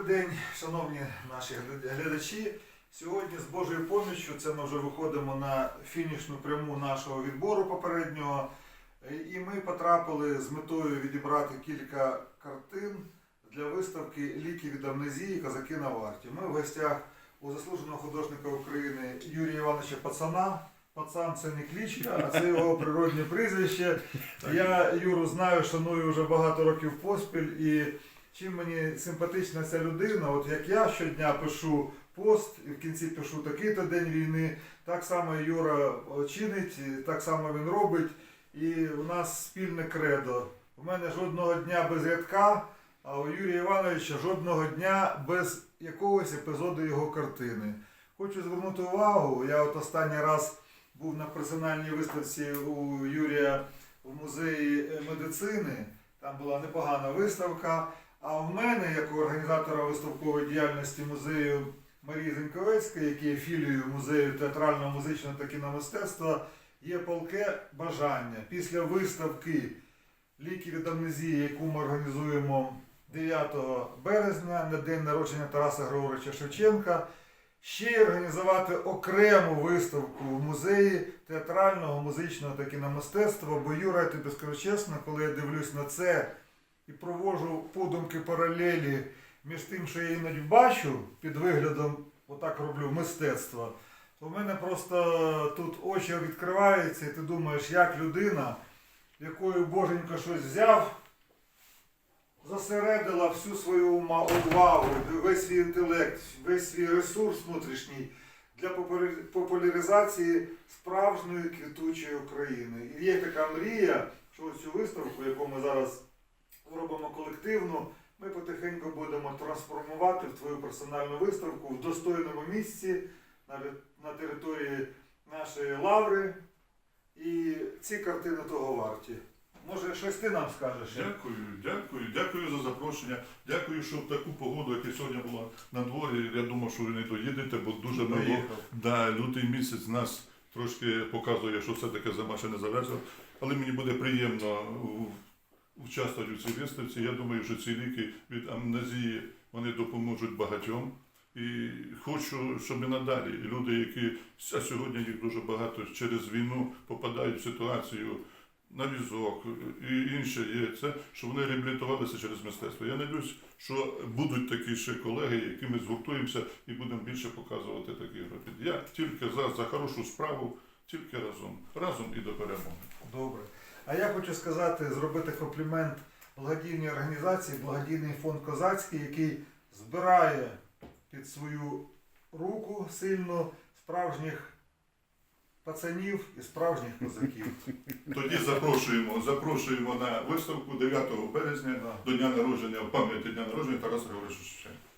Добрий день, шановні наші глядачі. Сьогодні з Божою поміччю це ми вже виходимо на фінішну пряму нашого відбору попереднього. І ми потрапили з метою відібрати кілька картин для виставки Ліки від амнезії Козаки на варті. Ми в гостях у заслуженого художника України Юрія Івановича Пацана. Пацан це не кличка, а це його природне прізвище. Я Юру знаю, шаную вже багато років поспіль. І чим мені симпатична ця людина, от як я щодня пишу пост і в кінці пишу такий-то день війни, так само Юра чинить, так само він робить. І у нас спільне кредо. У мене жодного дня без рядка, а у Юрія Івановича жодного дня без якогось епізоду його картини. Хочу звернути увагу, я от останній раз був на персональній виставці у Юрія в музеї медицини. Там була непогана виставка. А в мене, як у організатора виставкової діяльності музею Марії Зеньковецької, який є філією музею театрального, музичного та кіномистецтва, є палке бажання після виставки Ліки від амнезії, яку ми організуємо 9 березня на день народження Тараса Григоровича Шевченка, ще й організувати окрему виставку в музеї театрального, музичного та кіномистецтва. Бо Юра, я тобі скажу чесно, коли я дивлюсь на це і провожу подумки паралелі між тим, що я іноді бачу під виглядом, отак роблю, мистецтва, то в мене просто тут очі відкриваються, і ти думаєш, як людина, якою Боженька щось взяв, зосередила всю свою увагу, весь свій інтелект, весь свій ресурс внутрішній для популяризації справжньої квітучої України. І є така мрія, що цю виставку, яку ми зараз робимо колективно, ми потихеньку будемо трансформувати в твою персональну виставку в достойному місці на, на території нашої лаври. І ці картини того варті. Може, щось ти нам скажеш? Дякую, дякую, дякую за запрошення. Дякую, що в таку погоду, яка сьогодні була на дворі. Я думав, що ви не доїдете, бо дуже мило. Да, лютий місяць нас трошки показує, що все-таки зима ще не завершила. Але мені буде приємно участвувати в цій виставці. Я думаю, що ці ліки від амнезії вони допоможуть багатьом. І хочу, щоб і надалі люди, які а сьогодні їх дуже багато через війну попадають в ситуацію на візок і інше є це, що вони реабілітувалися через мистецтво. Я надіюсь, що будуть такі ще колеги, які ми згуртуємося і будемо більше показувати таких робіт. Я тільки за, за хорошу справу, тільки разом. Разом і до перемоги. Добре. А я хочу сказати, зробити комплімент благодійній організації, благодійний фонд Козацький, який збирає під свою руку сильно справжніх пацанів і справжніх козаків. Тоді запрошуємо, запрошуємо на виставку 9 березня до дня народження, пам'яті дня народження Тараса Григоровича Шевченка.